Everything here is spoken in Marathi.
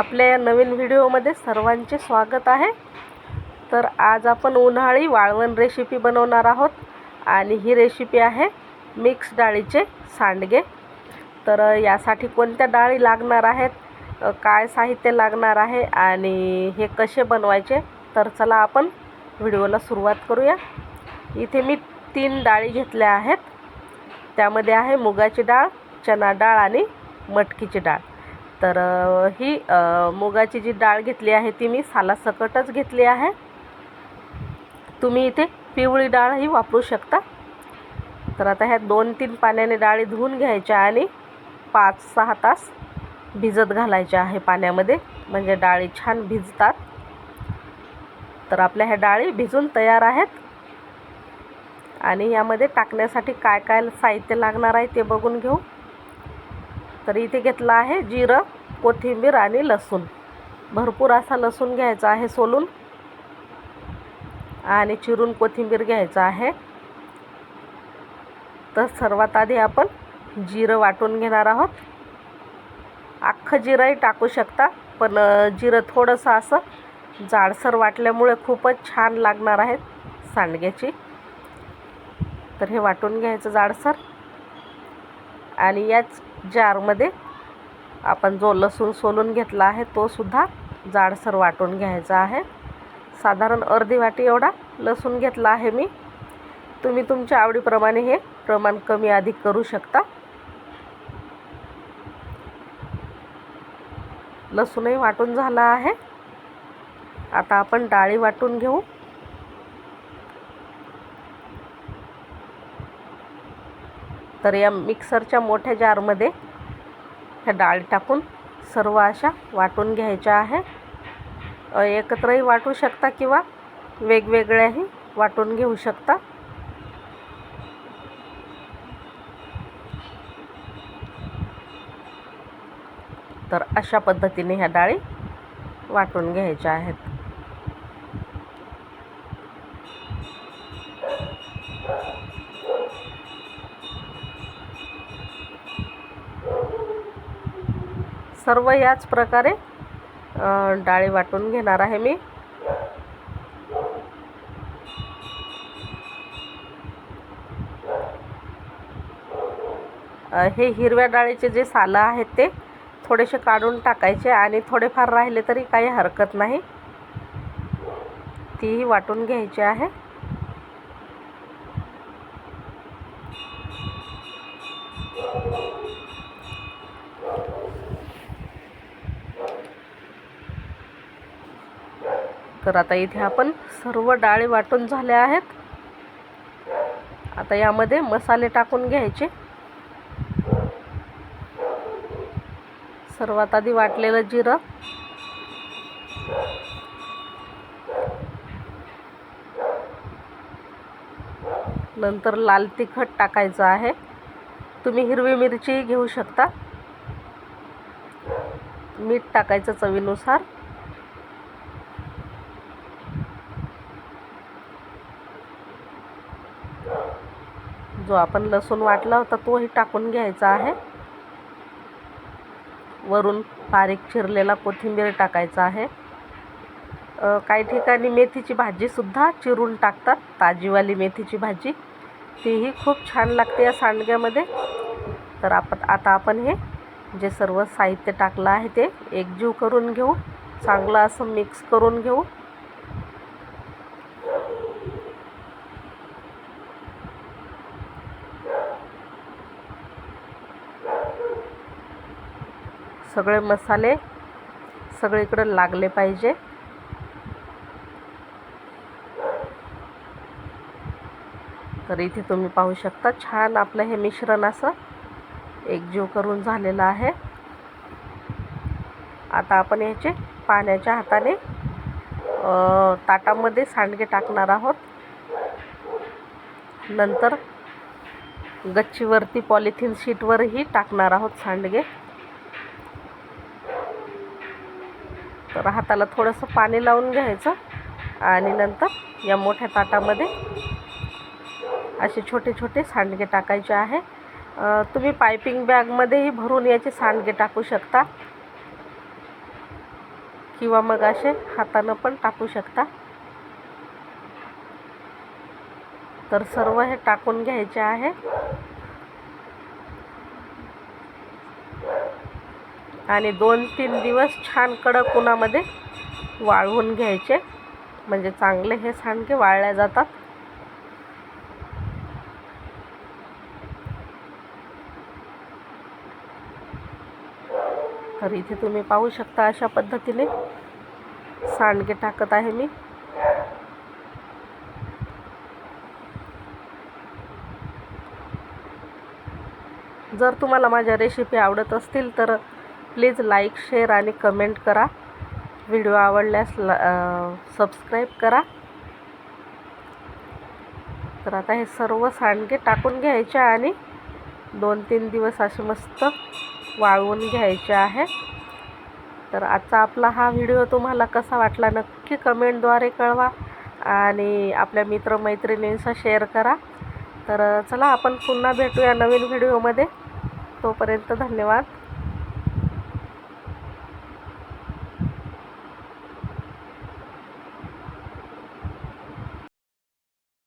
आपल्या या नवीन व्हिडिओमध्ये सर्वांचे स्वागत आहे. तर आज आपण उन्हाळी वाळवण रेसिपी बनवणार आहोत आणि ही रेसिपी आहे मिक्स डाळीचे सांडगे. तर यासाठी कोणत्या डाळी लागणार आहेत काय साहित्य लागणार आहे आणि हे कसे बनवायचे तर चला आपण व्हिडिओला सुरुवात करूया. इथे मी तीन डाळी घेतल्या आहेत. त्यामध्ये आहे मुगाची डाळ चना डाळ आणि मटकीची डाळ. तर ही मुगाची जी डाळ घेतली आहे ती मी सालासकटच घेतली आहे. तुम्ही इथे पिवळी डाळही वापरू शकता. तर आता ह्या दोन तीन पाण्याने डाळी धुवून घ्यायच्या आणि पाच सहा तास भिजत घालायच्या आहे पाण्यामध्ये. म्हणजे डाळी छान भिजतात. तर आपल्या ह्या डाळी भिजून तयार आहेत. आणि यामध्ये टाकण्यासाठी काय काय साहित्य लागणार आहे ते बघून घेऊ. तर इथे घेतलं आहे जिरं कोथिंबीर आणि लसूण. भरपूर असा लसूण घ्यायचा आहे सोलून. आणि चिरून कोथिंबीर घ्यायचं आहे. तर सर्वात आधी आपण जिरं वाटून घेणार आहोत. अख्खं जिरंही टाकू शकता पण जिरं थोडंसं असं जाडसर वाटल्यामुळे खूपच छान लागणार आहेत सांडग्याची. तर हे वाटून घ्यायचं जाडसर. आणि याच जारमध्ये. आपण जो लसूण सोलून घेतला आहे तो सुद्धा जाडसर वाटून घ्यायचा आहे. साधारण अर्धी वाटी एवढा लसूण घेतला आहे मी. तुम्ही तुमच्या आवडीप्रमाणे हे प्रमाण कमी अधिक करू शकता. लसूणही वाटून झाला आहे. आता आपण डाळी वाटून घेऊ. तर या मिक्सरच्या मोठ्या जारमध्ये ह्या डाळी टाकून सर्व अशा वाटून घ्यायच्या आहे. एकत्रही वाटू शकता किंवा वेगवेगळ्याही वाटून घेऊ शकता. तर अशा पद्धतीने ह्या डाळी वाटून घ्यायच्या आहेत. सर्व याच प्रकारे डाळी वाटून घेणार आहे मी. हे हिरव्या डाळीचे जे सालं आहेत ते थोडेसे काढून टाकायचे आणि थोडेफार राहिले तरी काही हरकत नाही. तीही वाटून घ्यायची आहे. तर आता इथे आपण सर्व डाळी वाटून झाल्या आहेत. आता यामध्ये मसाले टाकून घ्यायचे. सर्वात आधी वाटलेलं जिरं. नंतर लाल तिखट टाकायचं आहे. तुम्ही हिरवी मिरची घेऊ शकता. मीठ टाकायचं चवीनुसार. जो आपण लसूण वाटला होता तोही टाकून घ्यायचा आहे. वरून बारीक चिरलेला कोथिंबीर टाकायचा आहे. काही ठिकाणी मेथीची भाजीसुद्धा चिरून टाकतात. ताजीवाली मेथीची भाजी. तीही खूप छान लागते या सांडग्यामध्ये. तर आपण आता आपण हे जे सर्व साहित्य टाकलं आहे ते एकजीव करून घेऊ. चांगलं असं मिक्स करून घेऊ. सगळे मसाले सगळीकडं लागले पाहिजे. तर इथे तुम्ही पाहू शकता छान आपलं हे मिश्रण असं एकजीव करून झालेलं आहे. आता आपण याचे पाण्याच्या हाताने ताटामध्ये सांडगे टाकणार आहोत. नंतर गच्चीवरती पॉलिथिन शीटवरही टाकणार आहोत सांडगे. तर हाताला थोडंसं पाणी लावून घ्यायचं आणि नंतर या मोठ्या ताटामध्ये असे छोटे छोटे सांडगे टाकायचे आहे. तुम्ही पायपिंग बॅगमध्येही भरून याचे सांडगे टाकू शकता. किंवा मग असे हातानं पण टाकू शकता. तर सर्व हे टाकून घ्यायचे आहे. आणि दोन तीन दिवस छान कडक उन्हामध्ये वाळवून घ्यायचे. म्हणजे चांगले हे सांडगे वाळल्या जातात. तर इथे तुम्ही पाहू शकता अशा पद्धतीने सांडगे टाकत आहे मी. जर तुम्हाला माझ्या रेसिपी आवडत असतील तर प्लीज लाईक शेअर आणि कमेंट करा. व्हिडिओ आवडल्यास ला सबस्क्राईब करा. तर आता हे सर्व सांडगे टाकून घ्यायचे आणि दोन तीन दिवस असे मस्त वाळवून घ्यायचे आहे. तर आजचा आपला हा व्हिडिओ तुम्हाला कसा वाटला नक्की कमेंटद्वारे कळवा आणि आपल्या मित्रमैत्रिणींचा शेअर करा. तर चला आपण पुन्हा भेटूया नवीन व्हिडिओमध्ये. तोपर्यंत धन्यवाद.